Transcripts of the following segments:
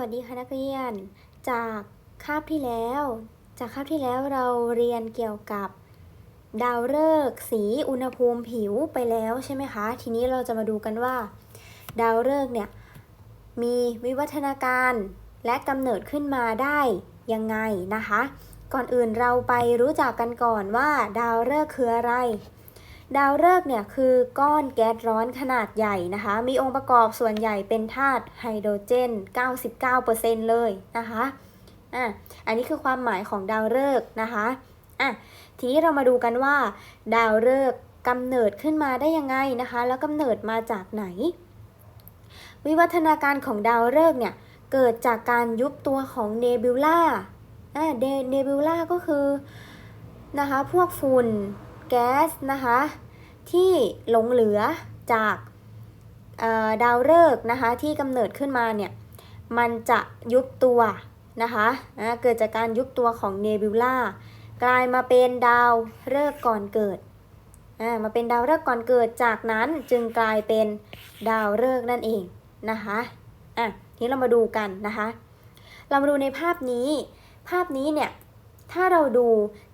วัสดีค่ะนักเรียน จากคาบที่แล้ว จากคาบที่แล้วเราเรียนเกี่ยวกับ ดาวฤกษ์สีอุณหภูมิผิวไปแล้วใช่ไหมคะ ทีนี้เราจะมาดูกันว่า ดาวฤกษ์เนี่ยมีวิวัฒนาการและกำเนิดขึ้นมาได้ยังไงนะคะ ก่อนอื่นเราไปรู้จักกันก่อนว่า ดาวฤกษ์คืออะไร ดาวฤกษ์เนี่ยคือก้อนแก๊สร้อนขนาดใหญ่นะคะ มีองค์ประกอบส่วนใหญ่เป็นธาตุไฮโดรเจน 99%เลยนะคะอะอันนี้คือความหมายของดาวฤกษ์นะคะอะทีนี้เรามาดูกันว่า ดาวฤกษ์กำเนิดขึ้นมาได้ยังไงนะคะ แล้วกำเนิดมาจากไหน วิวัฒนาการของดาวฤกษ์เนี่ยเกิดจากการยุบตัวของเนบิวล่าอ่าเนบิวล่าก็คือนะคะพวกฝุ่นแก๊สนะคะ ที่หลงเหลือจากดาวฤกษ์นะคะที่กำเนิดขึ้นมาเนี่ยมันจะยุบตัวนะคะอ่าเกิดจากการยุบตัวของเนบิวลากลายมาเป็นดาวฤกษ์ก่อนเกิดมาเป็นดาวฤกษ์ก่อนเกิดจากนั้นจึงกลายเป็นดาวฤกษ์นั่นเองนะคะอะทีนี้เรามาดูกันนะคะ เรามาดูในภาพนี้ ภาพนี้เนี่ยถ้าเราดู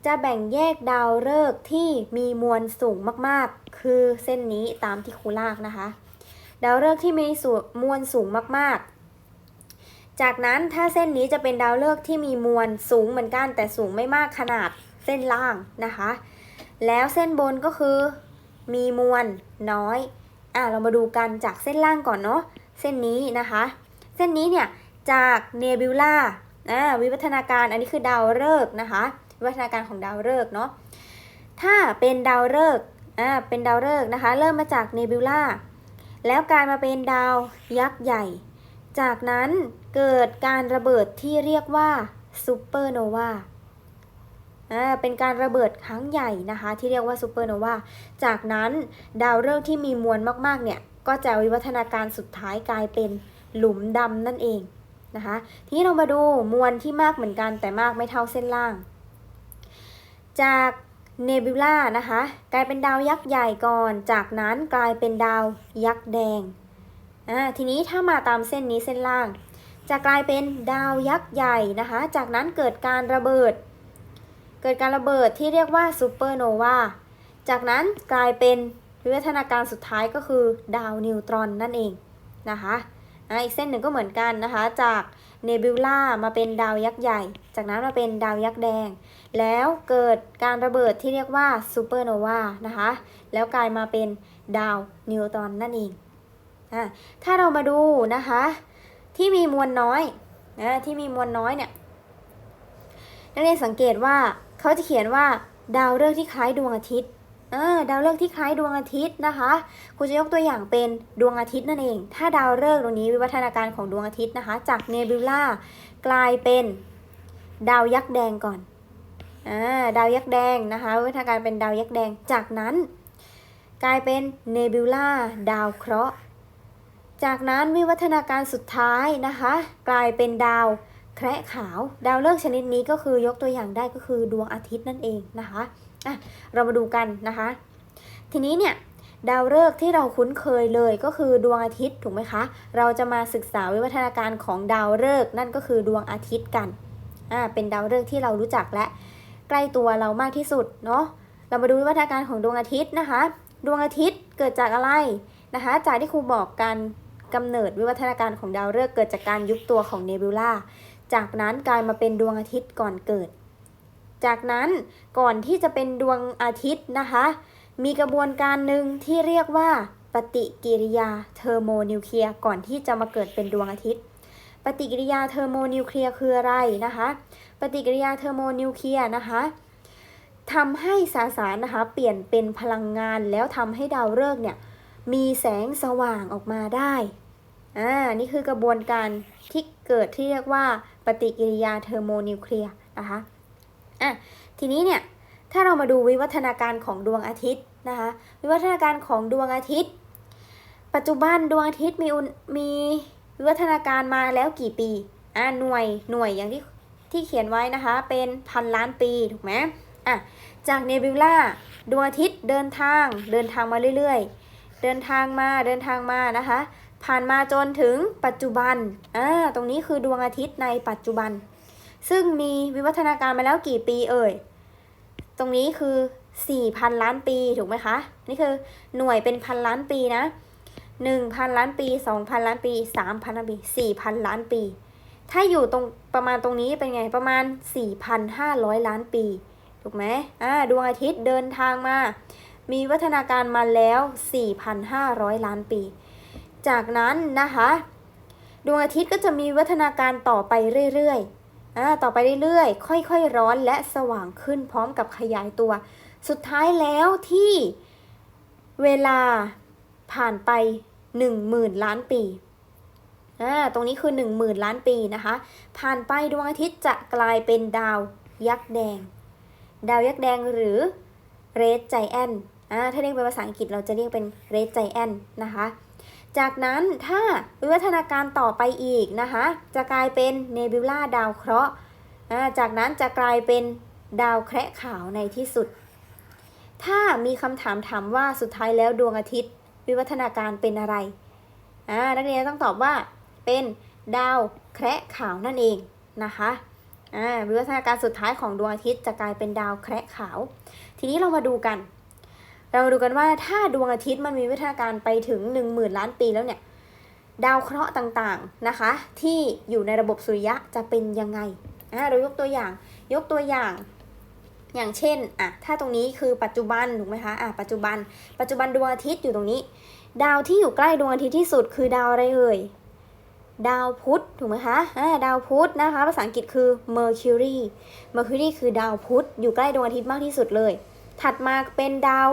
จะแบ่งแยกดาวฤกษ์ที่มีมวลสูงมากๆ คือเส้นนี้ตามที่ครูลากนะคะ ดาวฤกษ์ที่มีสูมวลสูงมากๆ จากนั้นถ้าเส้นนี้จะเป็นดาวฤกษ์ที่มีมวลสูงเหมือนกัน แต่สูงไม่มากขนาดเส้นล่างนะคะ แล้วเส้นบนก็คือ มีมวลน้อยอะเรามาดูกันจากเส้นล่างก่อนเนาะเส้นนี้นะคะ เส้นนี้เนี่ยจากเนบิวลาอ่าวิวัฒนาการอันนี้คือดาวฤกษ์นะคะ วิวัฒนาการของดาวฤกษ์เนาะถ้าเป็นดาวฤกษ์ อ่าเป็นดาวฤกษ์นะคะ เริ่มมาจากเนบิวลาแล้วกลายมาเป็นดาวยักษ์ใหญ่ จากนั้นเกิดการระเบิดที่เรียกว่าซูเปอร์โนวาอ่าเป็นการระเบิดครั้งใหญ่นะคะ ที่เรียกว่าซูเปอร์โนวาจากนั้นดาวฤกษ์ที่มีมวลมากๆเนี่ยก็จะวิวัฒนาการสุดท้ายกลายเป็นหลุมดำนั่นเองนะคะทีนี้เรามาดูมวลที่มากเหมือนกันแต่มากไม่เท่าเส้นล่าง จาก เนบิวลานะคะ กลายเป็นดาวยักษ์ใหญ่ก่อน จากนั้นกลายเป็นดาวยักษ์แดงอ่าทีนี้ถ้ามาตามเส้นนี้เส้นล่าง จะกลายเป็นดาวยักษ์ใหญ่นะคะ จากนั้นเกิดการระเบิด เกิดการระเบิดที่เรียกว่าซูเปอร์โนวาจากนั้นกลายเป็นวิวัฒนาการสุดท้ายก็คือดาวนิวตรอนนั่นเองนะคะอะอีกเส้นหนึ่งก็เหมือนกันนะคะ จากเนบิวลามาเป็นดาวยักษ์ใหญ่ จากนั้นมาเป็นดาวยักษ์แดง แล้วเกิดการระเบิดที่เรียกว่าซูเปอร์โนวานะคะ แล้วกลายมาเป็นดาวนิวตอนนั่นเองอะถ้าเรามาดูนะคะ ที่มีมวลน้อยนะที่มีมวลน้อยเนี่ยนักเรียนสังเกตว่าเขาจะเขียนว่าดาวฤกษ์ที่คล้ายดวงอาทิตย์เออดาวฤกษ์ที่คล้ายดวงอาทิตย์นะคะครูจะยกตัวอย่างเป็นดวงอาทิตย์นั่นเอง ถ้าดาวฤกษ์ตรงนี้วิวัฒนาการของดวงอาทิตย์นะคะ จากเนบิวลากลายเป็น ดาวยักษ์แดงก่อนอ่าดาวยักษ์แดงนะคะวิวัฒนาการเป็นดาวยักษ์แดง จากนั้น กลายเป็นเนบิวล่าดาวเคราะห์ จากนั้นวิวัฒนาการสุดท้ายนะคะ กลายเป็นดาวแคระขาว ดาวฤกษ์ชนิดนี้ก็คือยกตัวอย่างได้ก็คือดวงอาทิตย์นั่นเองนะคะอะเรามาดูกันนะคะ ทีนี้เนี่ยดาวฤกษ์ที่เราคุ้นเคยเลยก็คือดวงอาทิตย์ถูกไหมคะ เราจะมาศึกษาวิวัฒนาการของดาวฤกษ์นั่นก็คือดวงอาทิตย์กัน อ่าเป็นดาวฤกษ์ที่เรารู้จักและใกล้ตัวเรามากที่สุดเนาะเรามาดูวิวัฒนาการของดวงอาทิตย์นะคะ ดวงอาทิตย์เกิดจากอะไรนะคะ จากที่ครูบอกกันกำเนิดวิวัฒนาการของดาวฤกษ์เกิดจากการยุบตัวของเนบิวลาจากนั้นกลายมาเป็นดวงอาทิตย์ก่อนเกิด จากนั้นก่อนที่จะเป็นดวงอาทิตย์นะคะ มีกระบวนการหนึ่งที่เรียกว่าปฏิกิริยาเทอร์โมนิวเคลียร์ก่อนที่จะมาเกิดเป็นดวงอาทิตย์ ปฏิกิริยาเทอร์โมนิวเคลียร์คืออะไรนะคะ ปฏิกิริยาเทอร์โมนิวเคลียร์นะคะทำให้สสารนะคะเปลี่ยนเป็นพลังงานแล้วทำให้ดาวฤกษ์เนี่ยมีแสงสว่างออกมาได้ อ่า นี่คือกระบวนการที่เกิดที่เรียกว่าปฏิกิริยาเทอร์โมนิวเคลียร์นะคะ อะ ทีนี้เนี่ย ถ้าเรามาดูวิวัฒนาการของดวงอาทิตย์นะคะ วิวัฒนาการของดวงอาทิตย์ ปัจจุบันดวงอาทิตย์มีอุณมี วิวัฒนาการมาแล้วกี่ปีอ่าหน่วยหน่วยอย่างที่ที่เขียนไว้นะคะเป็นพันล้านปีถูกไหมอะจากเนบิวล่าดวงอาทิตย์เดินทางเดินทางมาเรื่อยๆ เดินทางมาเดินทางมานะคะ ผ่านมาจนถึงปัจจุบันอ่าตรงนี้คือดวงอาทิตย์ในปัจจุบัน ซึ่งมีวิวัฒนาการมาแล้วกี่ปีเอ่ยตรงนี้คือ 4,000 ล้านปีถูกไหมคะนี่คือหน่วยเป็นพันล้านปีนะ 1,000 ล้านปี 2,000 ล้านปี 3,000 ล้านปี 4,000 ล้านปี ถ้าอยู่ตรงประมาณตรงนี้เป็นไงประมาณ 4,500 ล้านปี ถูกไหมอ่าดวงอาทิตย์เดินทางมา มีวัฒนาการมาแล้ว 4,500 ล้านปี จากนั้นนะคะ ดวงอาทิตย์ก็จะมีวัฒนาการต่อไปเรื่อยๆอ่าต่อไปเรื่อยๆ ค่อยๆ ร้อนและสว่างขึ้นพร้อมกับขยายตัว สุดท้ายแล้วที่เวลาผ่านไป 10,000 ล้านปีอ่าตรงนี้คือ 10,000 ล้านปีนะคะ ผ่านไปดวงอาทิตย์จะกลายเป็นดาวยักษ์แดง ดาวยักษ์แดงหรือ red giant อ่าถ้าเรียกเป็นภาษาอังกฤษเราจะเรียกเป็น red giant นะคะ จากนั้นถ้าวิวัฒนาการต่อไปอีกนะคะ จะกลายเป็นเนบิวลาดาวเคราะห์อ่าจากนั้นจะกลายเป็นดาวแคระขาวในที่สุด ถ้ามีคำถามถามว่าสุดท้ายแล้วดวงอาทิตย์ วิวัฒนาการเป็นอะไรอ่านักเรียนต้องตอบว่าเป็นดาวแคระขาวนั่นเองนะคะอ่าวิวัฒนาการสุดท้ายของดวงอาทิตย์จะกลายเป็นดาวแคระขาว ทีนี้เรามาดูกัน เรามาดูกันว่าถ้าดวงอาทิตย์มันมีวิวัฒนาการไปถึง 1 0,000 ล้านปีแล้วเนี่ยดาวเคราะห์ต่างๆนะคะ ที่อยู่ในระบบสุริยะจะเป็นยังไงอ่าเรายกตัวอย่างยกตัวอย่าง อย่างเช่นอะถ้าตรงนี้คือปัจจุบันถูกไหมคะอะปัจจุบัน ปัจจุบันดวงอาทิตย์อยู่ตรงนี้ ดาวที่อยู่ใกล้ดวงอาทิตย์ที่สุดคือดาวอะไรเอ่ยดาวพุธถูกไหมคะอ่าดาวพุธนะคะ ภาษาอังกฤษคือ Mercury Mercury คือดาวพุธอยู่ใกล้ดวงอาทิตย์มากที่สุดเลย ถัดมาเป็นดาว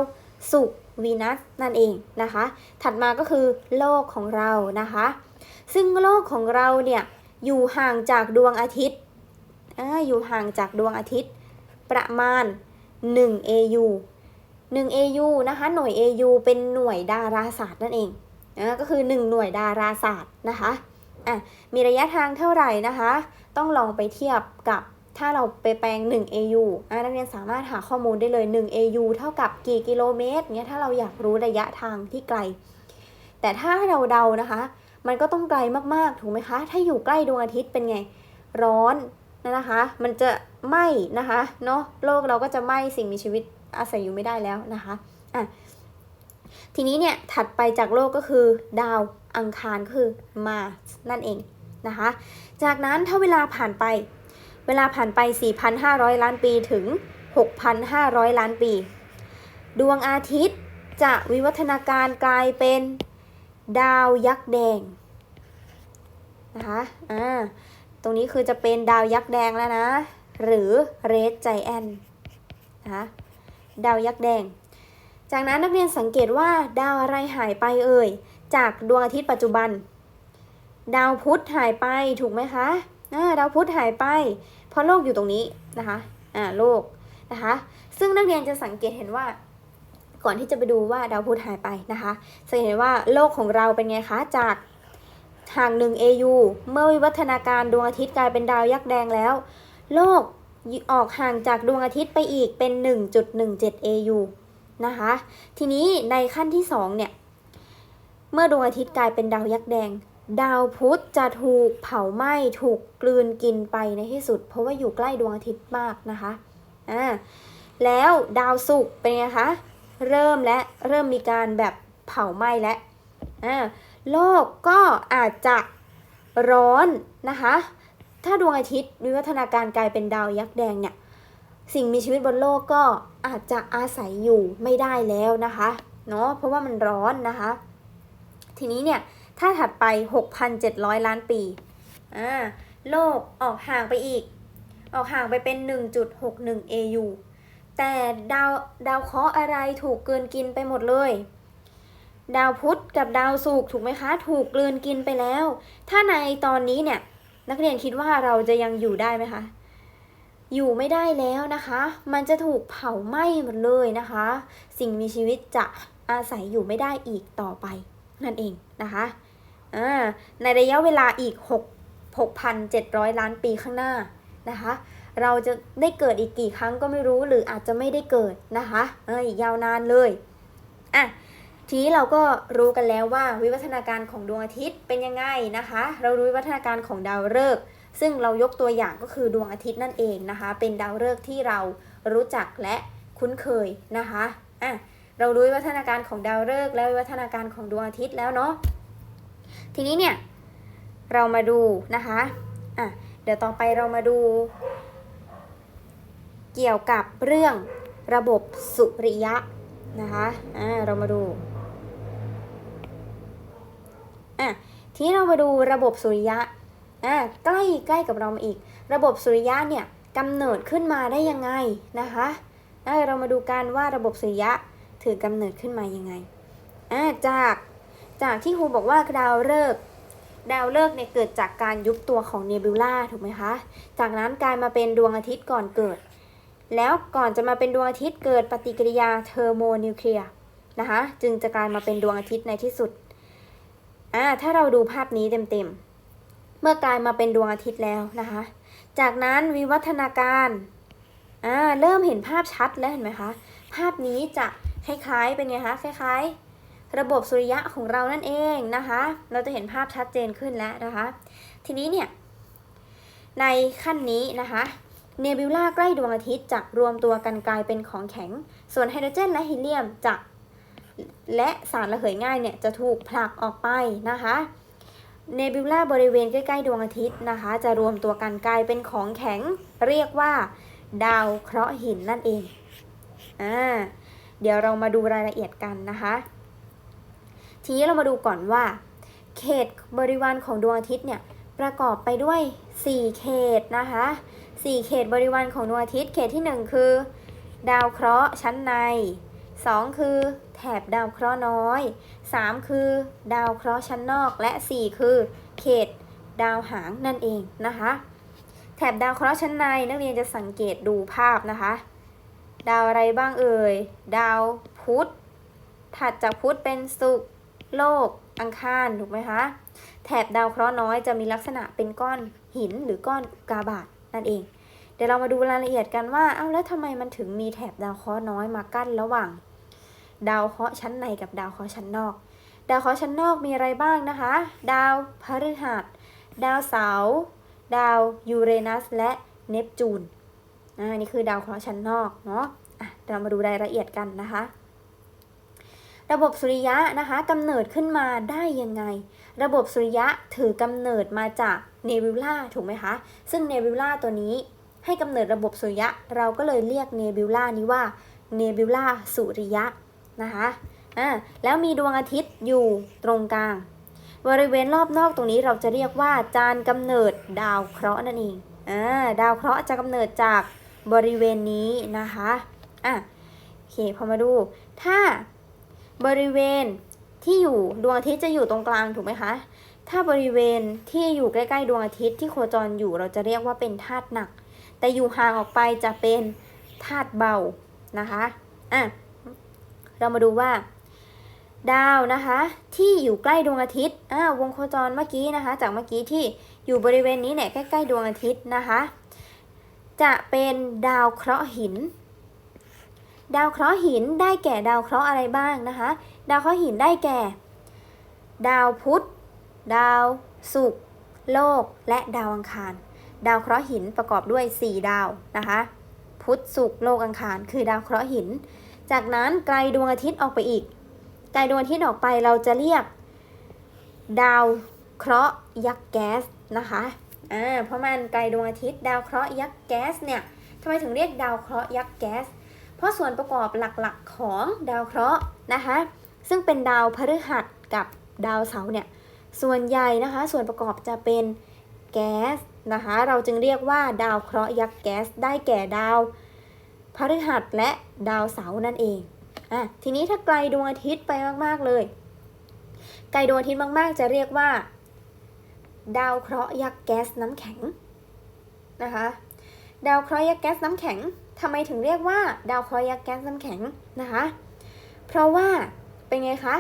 ศุกร์วีนัสนั่นเองนะคะ ถัดมาก็คือโลกของเรานะคะ ซึ่งโลกของเราเนี่ยอยู่ห่างจากดวงอาทิตย์อ่าอยู่ห่างจากดวงอาทิตย์ ประมาณ 1 AU 1 AU นะคะ หน่วย AU เป็นหน่วยดาราศาสตร์นั่นเองอ่าก็คือ 1 หน่วยดาราศาสตร์นะคะอะมีระยะทางเท่าไหร่นะคะ ต้องลองไปเทียบกับถ้าเราไปแปลง 1 AU อ่านักเรียนสามารถหาข้อมูลได้เลย 1 AU เท่ากับกี่กิโลเมตรเนี่ยถ้าเราอยากรู้ระยะทางที่ไกล แต่ถ้าเราเดานะคะ มันก็ต้องไกลมากๆ ถูกไหมคะ ถ้าอยู่ใกล้ดวงอาทิตย์เป็นไง ร้อน นะคะ มันจะไหม้นะคะเนาะโลกเราก็จะไหม้สิ่งมีชีวิตอาศัยอยู่ไม่ได้แล้วนะคะอะทีนี้เนี่ยถัดไปจากโลกก็คือดาวอังคารก็คือมาสนั่นเองนะคะ จากนั้นถ้าเวลาผ่านไป เวลาผ่านไป 4,500 ล้านปีถึง 6,500 ล้านปี ดวงอาทิตย์จะวิวัฒนาการกลายเป็นดาวยักษ์แดงนะคะอ่า ตรงนี้คือจะเป็นดาวยักษ์แดงแล้วนะ หรือ red giant นะคะดาวยักษ์แดง จากนั้นนักเรียนสังเกตว่าดาวอะไรหายไปเอ่ย จากดวงอาทิตย์ปัจจุบัน ดาวพุธหายไปถูกไหมคะดาวพุธหายไป เพราะโลกอยู่ตรงนี้นะคะอ่าโลกนะคะ ซึ่งนักเรียนจะสังเกตเห็นว่า ก่อนที่จะไปดูว่าดาวพุธหายไปนะคะจะเห็นว่าโลกของเราเป็นไงคะจาก ห่างหนึ่ง AU เมื่อวิวัฒนาการดวงอาทิตย์กลายเป็นดาวยักษ์แดงแล้ว โลกออกห่างจากดวงอาทิตย์ไปอีกเป็น 1.17 AU นะคะ ทีนี้ในขั้นที่ 2 เนี่ย เมื่อดวงอาทิตย์กลายเป็นดาวยักษ์แดง ดาวพุธจะถูกเผาไหม้ถูกกลืนกินไปในที่สุด เพราะว่าอยู่ใกล้ดวงอาทิตย์มากนะคะอ่าแล้วดาวศุกร์เป็นไงคะ เริ่มและเริ่มมีการแบบเผาไหม้แล้วอ่า โลกก็อาจจะร้อนนะคะ ถ้าดวงอาทิตย์วิวัฒนาการกลายเป็นดาวยักษ์แดงเนี่ย สิ่งมีชีวิตบนโลกก็อาจจะอาศัยอยู่ไม่ได้แล้วนะคะ เนาะเพราะว่ามันร้อนนะคะ ทีนี้เนี่ย ถ้าถัดไป 6,700 ล้านปี อ่า โลกออกห่างไปอีก ออกห่างไปเป็น 1.61 AU แต่ดาวดาวเคราะห์อะไรถูกกลืนกินไปหมดเลย ดาวพุธกับดาวศุกร์ถูกไหมคะ ถูกกลืนกินไปแล้ว ถ้าในตอนนี้เนี่ยนักเรียนคิดว่าเราจะยังอยู่ได้ไหมคะ อยู่ไม่ได้แล้วนะคะ มันจะถูกเผาไหม้หมดเลยนะคะ สิ่งมีชีวิตจะอาศัยอยู่ไม่ได้อีกต่อไปนั่นเองนะคะในระยะเวลาอีก 6 6,700 ล้านปีข้างหน้านะคะ เราจะได้เกิดอีกกี่ครั้งก็ไม่รู้หรืออาจจะไม่ได้เกิดนะคะ เอออีกยาวนานเลย อะ ทีนี้เราก็รู้กันแล้วว่าวิวัฒนาการของดวงอาทิตย์เป็นยังไงนะคะ เรารู้วิวัฒนาการของดาวฤกษ์ซึ่งเรายกตัวอย่างก็คือดวงอาทิตย์นั่นเองนะคะ เป็นดาวฤกษ์ที่เรารู้จักและคุ้นเคยนะคะอะเรารู้วิวัฒนาการของดาวฤกษ์และวิวัฒนาการของดวงอาทิตย์แล้วเนาะทีนี้เนี่ยเรามาดูนะคะอะเดี๋ยวต่อไปเรามาดู เกี่ยวกับเรื่องระบบสุริยะนะคะอ่าเรามาดู อะทีนี้เรามาดูระบบสุริยะอ่าใกล้ใกล้กับเรามาอีก ระบบสุริยะเนี่ยกำเนิดขึ้นมาได้ยังไงนะคะอ่าเรามาดูกันว่าระบบสุริยะถือกำเนิดขึ้นมายังไงอ่าจากจากที่ครูบอกว่าดาวฤกษ์ดาวฤกษ์เนี่ยเกิดจากการยุบตัวของเนบิวลาถูกไหมคะ จากนั้นกลายมาเป็นดวงอาทิตย์ก่อนเกิด แล้วก่อนจะมาเป็นดวงอาทิตย์เกิดปฏิกิริยาเทอร์โมนิวเคลียร์นะคะ จึงจะกลายมาเป็นดวงอาทิตย์ในที่สุด อ่าถ้าเราดูภาพนี้เต็มๆ เมื่อกลายมาเป็นดวงอาทิตย์แล้วนะคะ จากนั้นวิวัฒนาการอ่าเริ่มเห็นภาพชัดแล้วเห็นไหมคะ ภาพนี้จะคล้ายๆเป็นไงคะคล้ายๆ ระบบสุริยะของเรานั่นเองนะคะ เราจะเห็นภาพชัดเจนขึ้นแล้วนะคะ ทีนี้เนี่ยในขั้นนี้นะคะเนบิวลาใกล้ดวงอาทิตย์จะรวมตัวกันกลายเป็นของแข็ง ส่วนไฮโดรเจนและฮีเลียมจะ และสารระเหยง่ายเนี่ยจะถูกผลักออกไปนะคะเนบิวลาบริเวณใกล้ๆดวงอาทิตย์นะคะ จะรวมตัวกันกลายเป็นของแข็งเรียกว่า ดาวเคราะห์หินนั่นเองอ่าเดี๋ยวเรามาดูรายละเอียดกันนะคะ ทีนี้เรามาดูก่อนว่า เขตบริวารของดวงอาทิตย์เนี่ยประกอบไปด้วย 4 เขตนะคะ 4 เขตบริวารของดวงอาทิตย์ เขตที่ 1 คือ ดาวเคราะห์ชั้นใน 2 คือ แถบดาวเคราะห์น้อย 3 คือ ดาวเคราะห์ชั้นนอก และ 4 คือ เขตดาวหางนั่นเองนะคะ แถบดาวเคราะห์ชั้นในนักเรียนจะสังเกตดูภาพนะคะ ดาวอะไรบ้างเอ่ย ดาวพุธ ถัดจากพุธเป็นศุกร์ โลก อังคาร ถูกไหมคะ แถบดาวเคราะห์น้อยจะมีลักษณะเป็นก้อนหินหรือก้อนกาบาตนั่นเองเดี๋ยวเรามาดูรายละเอียดกันว่า เอ้าแล้วทำไมมันถึงมีแถบดาวเคราะห์น้อยมากั้นระหว่าง ดาวเคราะห์ชั้นในกับดาวเคราะห์ชั้นนอก ดาวเคราะห์ชั้นนอกมีอะไรบ้างนะคะ ดาวพฤหัส ดาวเสาร์ดาวยูเรนัส และเนปจูนอ่านี่คือดาวเคราะห์ชั้นนอกเนาะอะเรามาดูรายละเอียดกันนะคะ ระบบสุริยะนะคะกำเนิดขึ้นมาได้ยังไง ระบบสุริยะถือกำเนิดมาจากเนบิวล่าถูกไหมคะ ซึ่งเนบิวล่าตัวนี้ให้กำเนิดระบบสุริยะ เราก็เลยเรียกเนบิวล่านี้ว่าเนบิวล่าสุริยะ นะคะอ่าแล้วมีดวงอาทิตย์อยู่ตรงกลาง บริเวณรอบนอกตรงนี้เราจะเรียกว่าจานกำเนิดดาวเคราะห์นั่นเองอ่าดาวเคราะห์จะกำเนิดจากบริเวณนี้นะคะอะโอเคพอมาดู ถ้าบริเวณที่อยู่ดวงอาทิตย์จะอยู่ตรงกลางถูกไหมคะ ถ้าบริเวณที่อยู่ใกล้ๆ ดวงอาทิตย์ที่โคจรอยู่เราจะเรียกว่าเป็นธาตุหนัก แต่อยู่ห่างออกไปจะเป็นธาตุเบานะคะ อะ เรามาดูว่า ดาวนะคะ ที่อยู่ใกล้ดวงอาทิตย์อ่าวงโคจรเมื่อกี้นะคะ จากเมื่อกี้ที่อยู่บริเวณนี้เนี่ยใกล้ๆดวงอาทิตย์นะคะ จะเป็นดาวเคราะห์หิน ดาวเคราะห์หินได้แก่ดาวเคราะห์อะไรบ้างนะคะ ดาวเคราะห์หินได้แก่ ดาวพุธดาวศุกร์โลกและดาวอังคาร ดาวเคราะห์หินประกอบด้วย 4 ดาวนะคะ พุธศุกร์โลกอังคาร คือดาวเคราะห์หิน จากนั้นไกลดวงอาทิตย์ออกไปอีก ไกลดวงอาทิตย์ออกไปเราจะเรียก ดาวเคราะห์ยักษ์แก๊สนะคะอ่าเพราะมันไกลดวงอาทิตย์ดาวเคราะห์ยักษ์แก๊สเนี่ยทำไมถึงเรียกดาวเคราะห์ยักษ์แก๊ส เพราะส่วนประกอบหลักๆของดาวเคราะห์นะคะซึ่งเป็นดาวพฤหัสกับดาวเสาร์เนี่ยส่วนใหญ่นะคะส่วนประกอบจะเป็นแก๊สนะคะเราจึงเรียกว่าดาวเคราะห์ยักษ์แก๊สได้แก่ดาว พฤหัสและดาวเสาร์นั่นเองอะทีนี้ถ้าไกลดวงอาทิตย์ไปมาก ๆ เลย ไกลดวงอาทิตย์มาก ๆ จะเรียกว่า ดาวเคราะห์ยักษ์แก๊สน้ำแข็งนะคะ ดาวเคราะห์ยักษ์แก๊สน้ำแข็งทำไมถึงเรียกว่า ดาวเคราะห์ยักษ์แก๊สน้ำแข็งนะคะ เพราะว่าเป็นไงคะ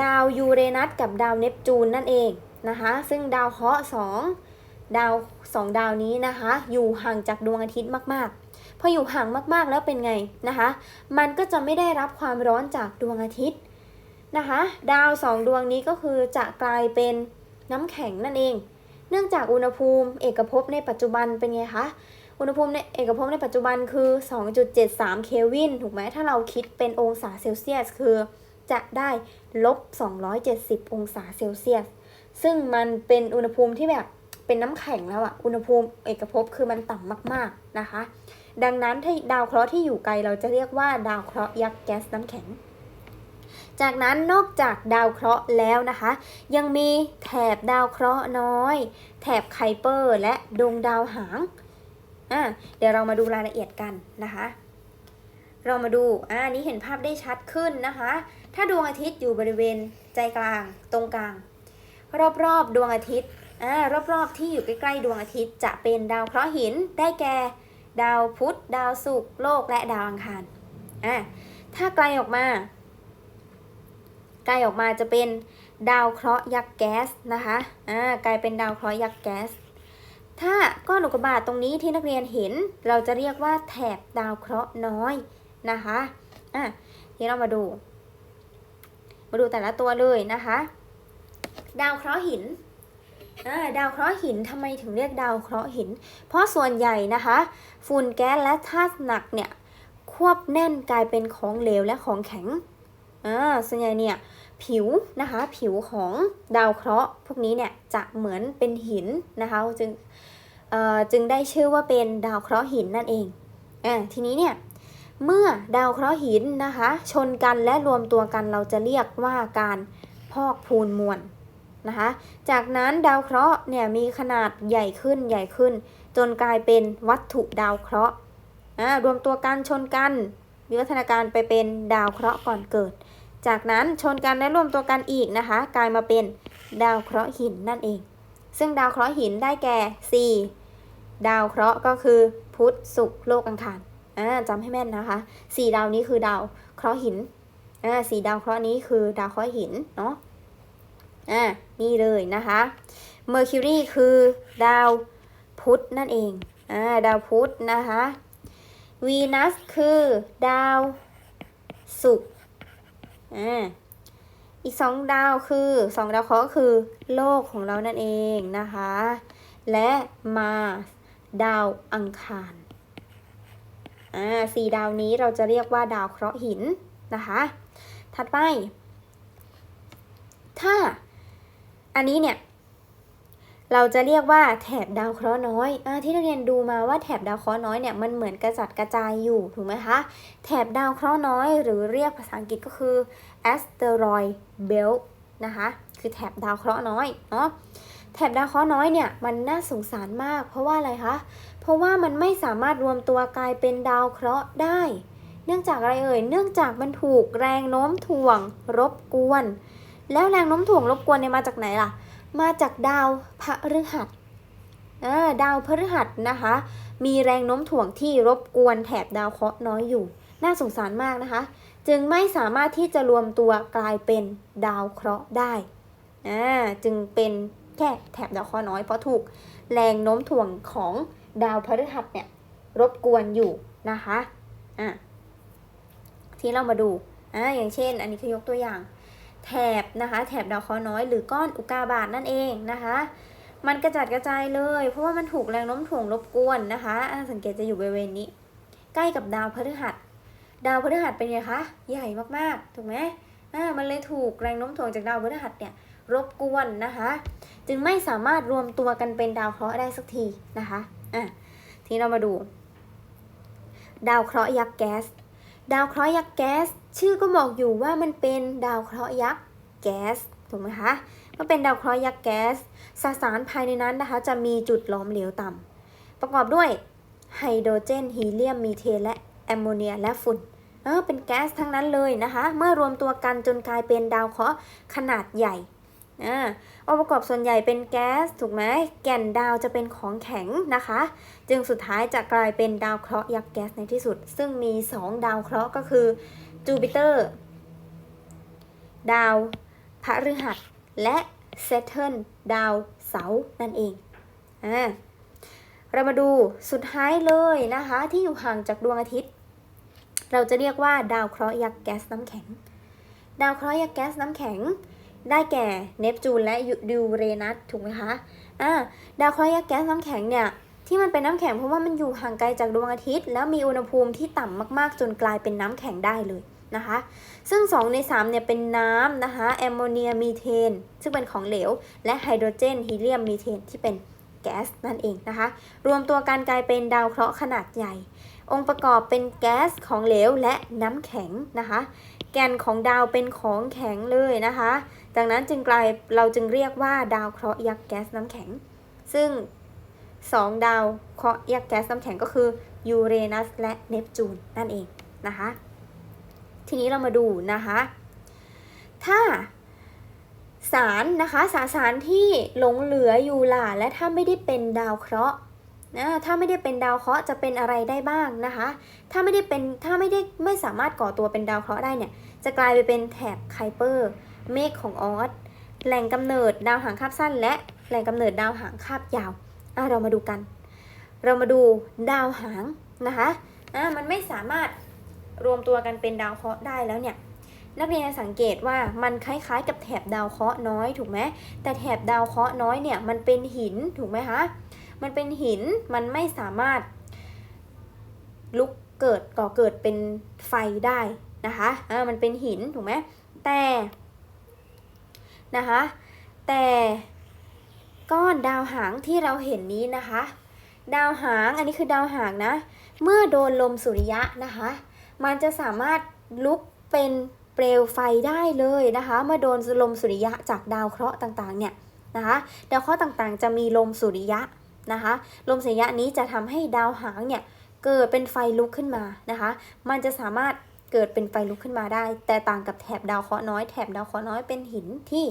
ดาวยูเรนัสกับดาวเนปจูนนั่นเองนะคะ ซึ่งดาวเคราะห์สองดาวสองดาวนี้นะคะ อยู่ห่างจากดวงอาทิตย์มาก ๆ พออยู่ห่างมากๆแล้วเป็นไงนะคะ มันก็จะไม่ได้รับความร้อนจากดวงอาทิตย์นะคะ ดาวสองดวงนี้ก็คือจะกลายเป็นน้ำแข็งนั่นเอง เนื่องจากอุณหภูมิเอกภพในปัจจุบันเป็นไงคะอุณหภูมิในเอกภพในปัจจุบันคือ 2.73 เคลวิน ถูกไหม ถ้าเราคิดเป็นองศาเซลเซียส คือจะได้ลบ 270 องศาเซลเซียส ซึ่งมันเป็นอุณหภูมิที่แบบเป็นน้ำแข็งแล้วอะอุณหภูมิเอกภพคือมันต่ำมาก ๆ นะคะ ดังนั้นถ้าดาวเคราะห์ที่อยู่ไกลเราจะเรียกว่าดาวเคราะห์ยักษ์แก๊สน้ำแข็ง จากนั้นนอกจากดาวเคราะห์แล้วนะคะ ยังมีแถบดาวเคราะห์น้อย แถบไคเปอร์และดวงดาวหางอะเดี๋ยวเรามาดูรายละเอียดกันนะคะ เรามาดูอ่านี้เห็นภาพได้ชัดขึ้นนะคะ ถ้าดวงอาทิตย์อยู่บริเวณใจกลางตรงกลาง รอบๆดวงอาทิตย์อ่ารอบๆที่อยู่ใกล้ๆดวงอาทิตย์จะเป็นดาวเคราะห์หินได้แก่ ดาวพุธ ดาวศุกร์โลกและดาวอังคารอ่าถ้าไกลออกมา ไกลออกมาจะเป็นดาวเคราะห์ยักษ์แก๊สนะคะอ่ากลายเป็นดาวเคราะห์ยักษ์แก๊ส ถ้าก้อนอุกกาบาตตรงนี้ที่นักเรียนเห็น เราจะเรียกว่าแถบดาวเคราะห์น้อยนะคะอะทีนี้เรามาดู มาดูแต่ละตัวเลยนะคะ ดาวเคราะห์หิน ดาวเคราะห์หินทำไมถึงเรียกดาวเคราะห์หิน เพราะส่วนใหญ่นะคะ ฝุ่นแก๊สและธาตุหนักเนี่ยควบแน่นกลายเป็นของเหลวและของแข็งอ่าส่วนใหญ่เนี่ยผิวนะคะผิวของดาวเคราะห์ พวกนี้เนี่ยจะเหมือนเป็นหินนะคะจึงจึงได้ชื่อว่าเป็นดาวเคราะห์หินนั่นเองอ่าทีนี้เนี่ยเมื่อดาวเคราะห์หินนะคะ ชนกันและรวมตัวกันเราจะเรียกว่าการพอกพูนมวล นะคะ จากนั้นดาวเคราะห์เนี่ยมีขนาดใหญ่ขึ้นใหญ่ขึ้น จนกลายเป็นวัตถุดาวเคราะห์รวมตัวกันชนกันวิวัฒนาการไปเป็นดาวเคราะห์ก่อนเกิด จากนั้นชนกันและรวมตัวกันอีกนะคะ กลายมาเป็นดาวเคราะห์หินนั่นเอง ซึ่งดาวเคราะห์หินได้แก่ 4 ดาวเคราะห์ก็คือพุธศุกร์โลกอังคารอ่าจำให้แม่นนะคะสี่ดาวนี้คือดาวเคราะห์หินสี่ดาวเคราะห์นี้คือดาวเคราะห์หินเนาะ อ่านี่เลยนะคะเมอร์คิวรีคือดาวพุธนั่นเองอ่าดาวพุธนะคะวีนัสคือดาวศุกร์อ่าอีกสองดาวคือสองดาวเคราะห์คือโลกของเรานั่นเองนะคะ และมาดาวอังคารอ่าสี่ดาวนี้เราจะเรียกว่าดาวเคราะห์หินนะคะ ถัดไป ถ้า อันนี้เนี่ย เราจะเรียกว่าแถบดาวเคราะห์น้อยอที่นักเรียนดูมาว่าแถบดาวเคราะห์น้อยเนี่ยมันเหมือนกระจัดกระจายอยู่ถูกไหมคะ แถบดาวเคราะห์น้อย หรือเรียกภาษาอังกฤษก็คือ asteroid belt นะคะ คือแถบดาวเคราะห์น้อยเนาะแถบดาวเคราะห์น้อยเนี่ยมันน่าสงสารมาก เพราะว่าอะไรคะ เพราะว่ามันไม่สามารถรวมตัวกลายเป็นดาวเคราะห์ได้ เนื่องจากอะไรเอ่ย เนื่องจากมันถูกแรงโน้มถ่วง รบกวน แล้วแรงโน้มถ่วงรบกวนเนี่ยมาจากไหนล่ะ มาจากดาวพฤหัสอ่าดาวพฤหัสนะคะ มีแรงโน้มถ่วงที่รบกวนแถบดาวเคราะห์น้อยอยู่ น่าสงสารมากนะคะ จึงไม่สามารถที่จะรวมตัวกลายเป็นดาวเคราะห์ได้จึงเป็นแค่แถบดาวเคราะห์น้อยเพราะถูกแรงโน้มถ่วงของดาวพฤหัสเนี่ยรบกวนอยู่นะคะอะที่เรามาดูอ่าอย่างเช่น อันนี้คือยกตัวอย่าง แถบนะคะ แถบดาวเคราะห์น้อยหรือก้อนอุกาบาตนั่นเองนะคะ มันกระจัดกระจายเลย เพราะว่ามันถูกแรงโน้มถ่วงรบกวนนะคะสังเกตจะอยู่บริเวณนี้ ใกล้กับดาวพฤหัส ดาวพฤหัสเป็นไงคะ ใหญ่มากๆ ถูกไหมอ่ามันเลยถูกแรงโน้มถ่วงจากดาวพฤหัสเนี่ยรบกวนนะคะ จึงไม่สามารถรวมตัวกันเป็นดาวเคราะห์ได้สักทีนะคะอะทีนี้เรามาดู ดาวเคราะห์ยักษ์แก๊ส ดาวเคราะห์ยักษ์แก๊ส ชื่อก็บอกอยู่ว่ามันเป็นดาวเคราะห์ยักษ์แก๊สถูกไหมคะมันเป็นดาวเคราะห์ยักษ์แก๊สสสารภายในนั้นนะคะ จะมีจุดหลอมเหลวต่ำประกอบด้วยไฮโดรเจนฮีเลียมมีเทนและแอมโมเนียและฝุ่นเออเป็นแก๊สทั้งนั้นเลยนะคะ เมื่อรวมตัวกันจนกลายเป็นดาวเคราะห์ขนาดใหญ่อ่าองค์ประกอบส่วนใหญ่เป็นแก๊สถูกไหมแก่นดาวจะเป็นของแข็งนะคะ จึงสุดท้ายจะกลายเป็นดาวเคราะห์ยักษ์แก๊สในที่สุด ซึ่งมี 2 ดาวเคราะห์ก็คือ จูปิเตอร์ ดาวพฤหัส และเซเทิลดาวเสาร์นั่นเอง อ่า เรามาดูสุดท้ายเลยนะคะ ที่อยู่ห่างจากดวงอาทิตย์ เราจะเรียกว่าดาวเคราะห์ยักษ์แก๊สน้ำแข็ง ดาวเคราะห์ยักษ์แก๊สน้ำแข็ง ได้แก่เนปจูนและยูเรนัสถูกไหมคะ อ่า ดาวเคราะห์ยักษ์แก๊สน้ำแข็งเนี่ยที่มันเป็นน้ำแข็งเพราะว่ามันอยู่ห่างไกลจากดวงอาทิตย์ แล้วมีอุณหภูมิที่ต่ำมากๆ จนกลายเป็นน้ำแข็งได้เลย นะคะ ซึ่ง 2 ใน3เนี่ยเป็นน้ำนะคะแอมโมเนียมีเทน ซึ่งเป็นของเหลว และไฮโดรเจนฮีเลียมมีเทนที่เป็นแก๊สนั่นเองนะคะ รวมตัวกันกลายเป็นดาวเคราะห์ขนาดใหญ่ องค์ประกอบเป็นแก๊สของเหลวและน้ำแข็งนะคะ แกนของดาวเป็นของแข็งเลยนะคะ ดังนั้นจึงกลายเราจึงเรียกว่าดาวเคราะห์ยักษ์แก๊สน้ำแข็ง ซึ่ง 2 ดาวเคราะห์ยักษ์แก๊สน้ำแข็งก็คือยูเรนัสและเนปจูนนั่นเองนะคะ ทีนี้เรามาดูนะคะ ถ้าสารนะคะสสารที่หลงเหลืออยู่ล่ะและถ้าไม่ได้เป็นดาวเคราะห์นะถ้าไม่ได้เป็นดาวเคราะห์จะเป็นอะไรได้บ้างนะคะ ถ้าไม่ได้เป็นถ้าไม่ได้ไม่สามารถก่อตัวเป็นดาวเคราะห์ได้เนี่ย จะกลายไปเป็นแถบไคเปอร์ เมฆของออสแหล่งกำเนิดดาวหางคาบสั้น และแหล่งกำเนิดดาวหางคาบยาวอะเรามาดูกัน เรามาดูดาวหางนะคะอะมันไม่สามารถ รวมตัวกันเป็นดาวเคราะห์ได้แล้วเนี่ยนักเรียนสังเกตว่ามันคล้ายๆ กับแถบดาวเคราะห์น้อยถูกไหมแต่แถบดาวเคราะห์น้อยเนี่ยมันเป็นหินถูกไหมคะมันเป็นหินมันไม่สามารถลุกเกิดก่อเกิดเป็นไฟได้นะคะอ่ามันเป็นหินถูกไหมแต่นะคะแต่ก้อนดาวหางที่เราเห็นนี้นะคะ ดาวหางอันนี้คือดาวหางนะ เมื่อโดนลมสุริยะนะคะ มันจะสามารถลุกเป็นเปลวไฟได้เลยนะคะเมื่อโดนลมสุริยะจากดาวเคราะห์ต่างๆเนี่ยนะคะดาวเคราะห์ต่างๆ จะมีลมสุริยะนะคะลมสุริยะนี้จะทำให้ดาวหางเนี่ยเกิดเป็นไฟลุกขึ้นมานะคะ มันจะสามารถเกิดเป็นไฟลุกขึ้นมาได้ แต่ต่างกับแถบดาวเคราะห์น้อยแถบดาวเคราะห์น้อยเป็นหินที่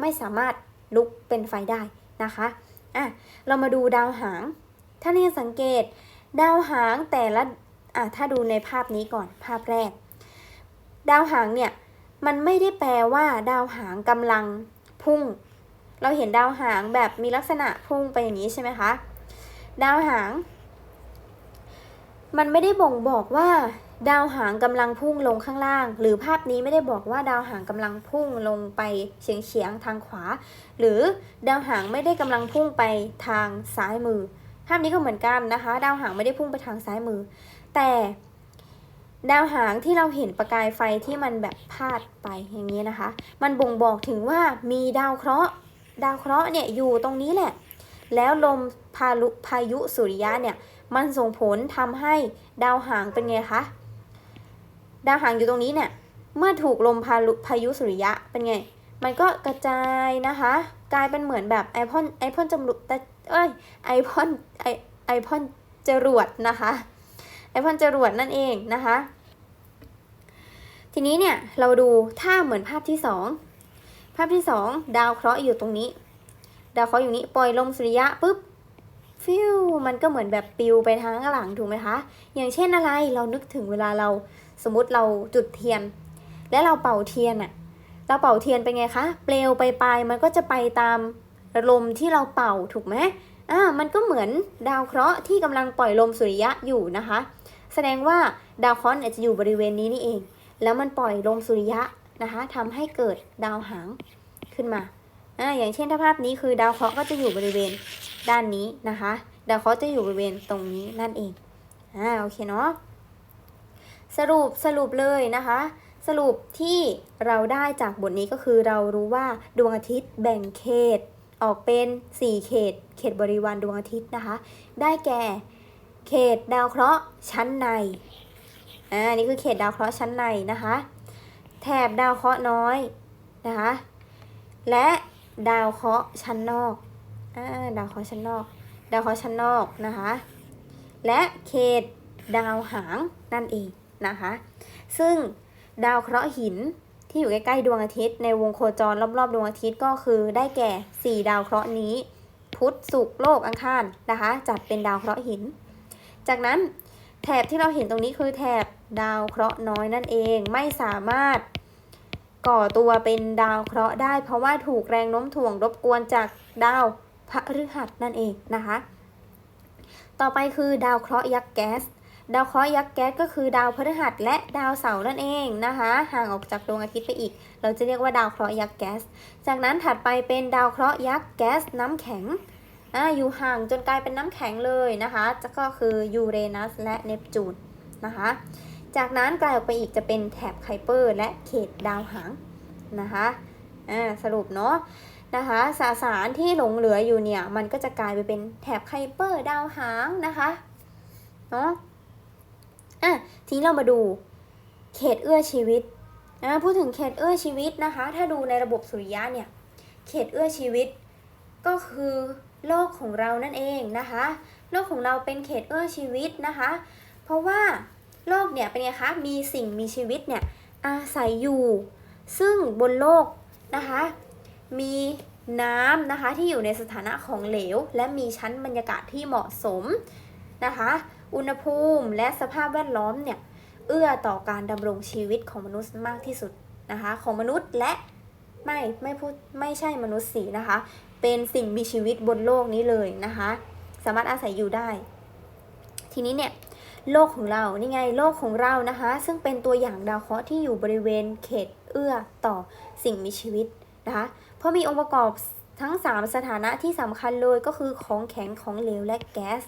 ไม่สามารถลุกเป็นไฟได้นะคะอะเรามาดูดาวหาง ถ้านี่สังเกต ดาวหางแต่ละ อะถ้าดูในภาพนี้ก่อนภาพแรก ดาวหางเนี่ยมันไม่ได้แปลว่า ดาวหางกำลังพุ่ง เราเห็นดาวหางแบบมีลักษณะพุ่งไปอย่างนี้ใช่ไหมคะ ดาวหาง มันไม่ได้บ่งบอกว่า ดาวหางกำลังพุ่งลงข้างล่าง หรือภาพนี้ไม่ได้บอกว่าดาวหางกำลังพุ่งลงไปเฉียงเฉียงทางขวา หรือดาวหางไม่ได้กำลังพุ่งไปทางซ้ายมือ ภาพนี้ก็เหมือนกันนะคะ ดาวหางไม่ได้พุ่งไปทางซ้ายมือ แต่ดาวหางที่เราเห็นประกายไฟที่มันแบบพาดไปอย่างนี้นะคะ มันบ่งบอกถึงว่ามีดาวเคราะห์ ดาวเคราะห์เนี่ยอยู่ตรงนี้แหละ แล้วลมพาลุพายุสุริยะเนี่ยมันส่งผลทำให้ดาวหางเป็นไงคะ ดาวหางอยู่ตรงนี้เนี่ย เมื่อถูกลมพาลุพายุสุริยะเป็นไง มันก็กระจายนะคะ กลายเป็นเหมือนแบบไอพอนไอพอนจำรุแต่เอ้ยไอพอนไอไอพอนจรวดนะคะ ไอพอนจรวดนั่นเองนะคะ ทีนี้เนี่ยเราดูถ้าเหมือนภาพที่สองภาพที่สองดาวเคราะห์อยู่ตรงนี้ ดาวเคราะห์อยู่นี้ปล่อยลมสุริยะปุ๊บฟิวมันก็เหมือนแบบปิวไปทางข้างหลังถูกไหมคะ อย่างเช่นอะไรเรานึกถึงเวลาเราสมมติเราจุดเทียน และเราเป่าเทียนอะเราเป่าเทียนไปไงคะ เปลวไปปลายมันก็จะไปตามลมที่เราเป่าถูกไหมอ่ามันก็เหมือนดาวเคราะห์ที่กำลังปล่อยลมสุริยะอยู่นะคะ แสดงว่าดาวเคราะห์เนี่ยจะอยู่บริเวณนี้นี่เอง แล้วมันปล่อยลมสุริยะนะคะทำให้เกิดดาวหางขึ้นมาอ่าอย่างเช่นถ้าภาพนี้คือดาวเคราะห์ก็จะอยู่บริเวณด้านนี้นะคะ ดาวเคราะห์จะอยู่บริเวณตรงนี้นั่นเองอ่าโอเคเนาะสรุปสรุปเลยนะคะ สรุปที่เราได้จากบทนี้ก็คือเรารู้ว่าดวงอาทิตย์แบ่งเขตออกเป็น 4 เขต เขตบริวารดวงอาทิตย์นะคะ ได้แก่ เขตดาวเคราะห์ชั้นใน อ่า นี่คือเขตดาวเคราะห์ชั้นในนะคะ แถบดาวเคราะห์น้อยนะคะ และดาวเคราะห์ชั้นนอก อ่า ดาวเคราะห์ชั้นนอก ดาวเคราะห์ชั้นนอกนะคะ และเขตดาวหางนั่นเองนะคะ ซึ่งดาวเคราะห์หินที่อยู่ใกล้ๆดวงอาทิตย์ในวงโคจรรอบๆดวงอาทิตย์ก็คือได้แก่ 4 ดาวเคราะห์นี้ พุธศุกร์โลกอังคารนะคะ จัดเป็นดาวเคราะห์หิน จากนั้นแถบที่เราเห็นตรงนี้คือแถบดาวเคราะห์น้อยนั่นเองไม่สามารถก่อตัวเป็นดาวเคราะห์ได้ เพราะว่าถูกแรงโน้มถ่วงรบกวนจากดาวพฤหัสนั่นเองนะคะ ต่อไปคือดาวเคราะห์ยักษ์แก๊ส ดาวเคราะห์ยักษ์แก๊สก็คือดาวพฤหัสและดาวเสาร์นั่นเองนะคะ ห่างออกจากดวงอาทิตย์ไปอีก เราจะเรียกว่าดาวเคราะห์ยักษ์แก๊ส จากนั้นถัดไปเป็นดาวเคราะห์ยักษ์แก๊สน้ำแข็ง อ่าอยู่ห่างจนกลายเป็นน้ำแข็งเลยนะคะก็คือยูเรนัสและเนปจูนนะคะ จากนั้นไกลออกไปอีกจะเป็นแถบไคเปอร์ และเขตดาวหางนะคะอ่าสรุปเนาะนะคะสสารที่หลงเหลืออยู่เนี่ยมันก็จะกลายไปเป็นแถบไคเปอร์ดาวหางนะคะเนาะอะทีนี้เรามาดูเขตเอื้อชีวิตอะพูดถึงเขตเอื้อชีวิตนะคะ ถ้าดูในระบบสุริยะเนี่ยเขตเอื้อชีวิตก็คือ โลกของเรานั่นเองนะคะ โลกของเราเป็นเขตเอื้อชีวิตนะคะ เพราะว่าโลกเนี่ยเป็นไงคะ มีสิ่งมีชีวิตเนี่ยอาศัยอยู่ ซึ่งบนโลกนะคะ มีน้ำนะคะที่อยู่ในสถานะของเหลว และมีชั้นบรรยากาศที่เหมาะสมนะคะ อุณหภูมิและสภาพแวดล้อมเนี่ยเอื้อต่อการดำรงชีวิตของมนุษย์มากที่สุดนะคะ ของมนุษย์และไม่ไม่พูดไม่ใช่มนุษย์สีนะคะ เป็นสิ่งมีชีวิตบนโลกนี้เลยนะคะ สามารถอาศัยอยู่ได้ ทีนี้เนี่ยโลกของเรา นี่ไงโลกของเรานะคะ ซึ่งเป็นตัวอย่างดาวเคราะห์ที่อยู่บริเวณเขตเอื้อต่อสิ่งมีชีวิตนะคะ เพราะมีองค์ประกอบทั้ง 3 สถานะที่สำคัญเลยก็คือของแข็งของเหลวและแก๊ส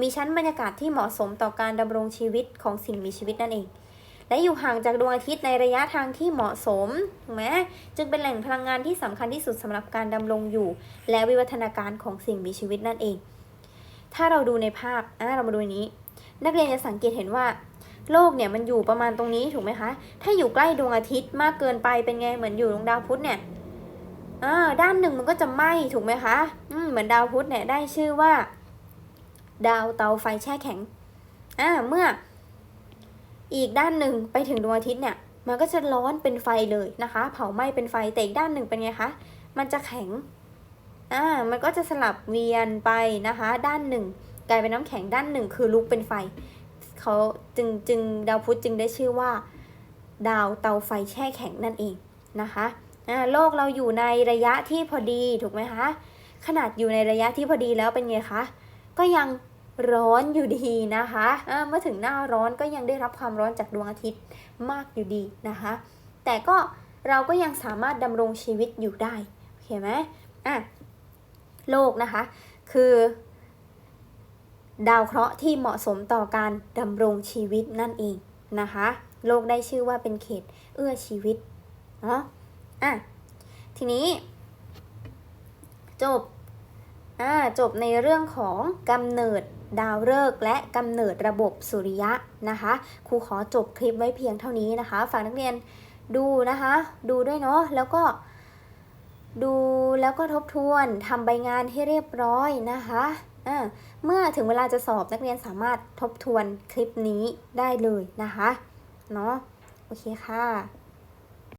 มีชั้นบรรยากาศที่เหมาะสมต่อการดำรงชีวิตของสิ่งมีชีวิตนั่นเอง และอยู่ห่างจากดวงอาทิตย์ในระยะทางที่เหมาะสมถูกไหมจึงเป็นแหล่งพลังงานที่สำคัญที่สุดสำหรับการดำรงอยู่ และวิวัฒนาการของสิ่งมีชีวิตนั่นเอง ถ้าเราดูในภาพอะเรามาดูนนี้ นักเรียนจะสังเกตเห็นว่า โลกเนี่ยมันอยู่ประมาณตรงนี้ถูกไหมคะ ถ้าอยู่ใกล้ดวงอาทิตย์มากเกินไปเป็นไงเหมือนอยู่ดวงดาวพุธเนี่ยอ่าด้านหนึ่งมันก็จะไหม้ถูกไหมคะอืมเหมือนดาวพุธเนี่ยได้ชื่อว่า ดาวเตาไฟแช่แข็งอ่าเมื่อ อีกด้านหนึ่งไปถึงดวงอาทิตย์เนี่ย มันก็จะร้อนเป็นไฟเลยนะคะ เผาไหม้เป็นไฟ แต่อีกด้านหนึ่งเป็นไงคะ มันจะแข็ง อ่า มันก็จะสลับเวียนไปนะคะ ด้านหนึ่งกลายเป็นน้ำแข็งด้านหนึ่งคือลุกเป็นไฟ เขาจึงจึงดาวพุธจึงได้ชื่อว่า ดาวเตาไฟแช่แข็งนั่นเองนะคะอ่าโลกเราอยู่ในระยะที่พอดีถูกไหมคะ ขนาดอยู่ในระยะที่พอดีแล้วเป็นไงคะ ก็ยัง ร้อนอยู่ดีนะคะเมื่อถึงหน้าร้อนก็ยังได้รับความร้อนจากดวงอาทิตย์มากอยู่ดีนะคะ แต่ก็เราก็ยังสามารถดำรงชีวิตอยู่ได้โอเคไหมอะโลกนะคะ คือ ดาวเคราะห์ที่เหมาะสมต่อการดำรงชีวิตนั่นเองนะคะ โลกได้ชื่อว่าเป็นเขตเอื้อชีวิตเนาะอะทีนี้ จบอ่าจบในเรื่องของกำเนิด ดาวฤกษ์และกำเนิดระบบสุริยะนะคะครูขอจบคลิปไว้เพียงเท่านี้นะคะฝากนักเรียนดูนะคะ ดูด้วยเนาะแล้วก็ ดูแล้วก็ทบทวนทำใบงานให้เรียบร้อยนะคะอ่าเมื่อถึงเวลาจะสอบนักเรียนสามารถทบทวนคลิปนี้ได้เลยนะคะเนาะโอเคค่ะ